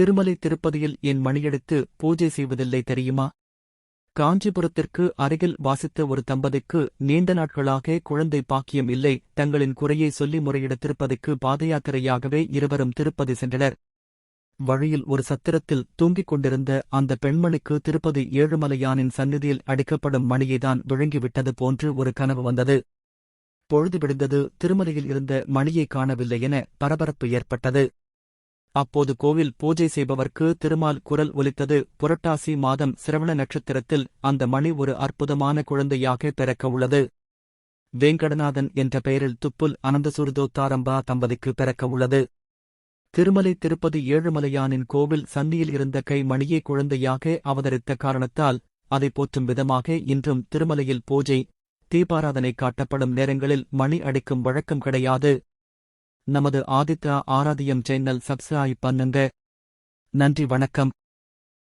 திருமலை திருப்பதியில் என் மணியெடுத்து பூஜை செய்வதில்லை தெரியுமா? காஞ்சிபுரத்திற்கு அருகில் வாசித்த ஒரு தம்பதிக்கு நீண்ட நாட்களாக குழந்தை பாக்கியம் இல்லை. தங்களின் குறையை சொல்லி முறையிட திருப்பதிக்கு பாதயாத்திரையாகவே இருவரும் திருப்பதி சென்றனர். வழியில் ஒரு சத்திரத்தில் தூங்கிக் கொண்டிருந்த அந்த பெண்மணிக்கு திருப்பதி ஏழுமலையானின் சந்நிதியில் அடிக்கப்படும் மணியைதான் விழுங்கிவிட்டது போன்று ஒரு கனவு வந்தது. பொழுது விடுந்தது. திருமலையில் இருந்த மணியை காணவில்லை என பரபரப்பு ஏற்பட்டது. அப்போது கோவில் பூஜை செய்பவர்க்கு திருமால் குரல் ஒலித்தது. புரட்டாசி மாதம் சிரவண நட்சத்திரத்தில் அந்த மணி ஒரு அற்புதமான குழந்தையாக பிறக்க உள்ளது. வேங்கடநாதன் என்ற பெயரில் துப்புல் அனந்தசுருதோத்தாரம்பா தம்பதிக்கு பிறக்க உள்ளது. திருமலை திருப்பதி ஏழுமலையானின் கோவில் சன்னியில் இருந்த கை மணியே குழந்தையாக அவதரித்த காரணத்தால் அதை போற்றும் விதமாக இன்றும் திருமலையில் பூஜை தீபாராதனை காட்டப்படும் நேரங்களில் மணி அடிக்கும் வழக்கம் கிடையாது. நமது ஆதித்யா ஆராதியம் சேனல் சப்ஸ்கிரைப் பண்ணுங்க. நன்றி வணக்கம்.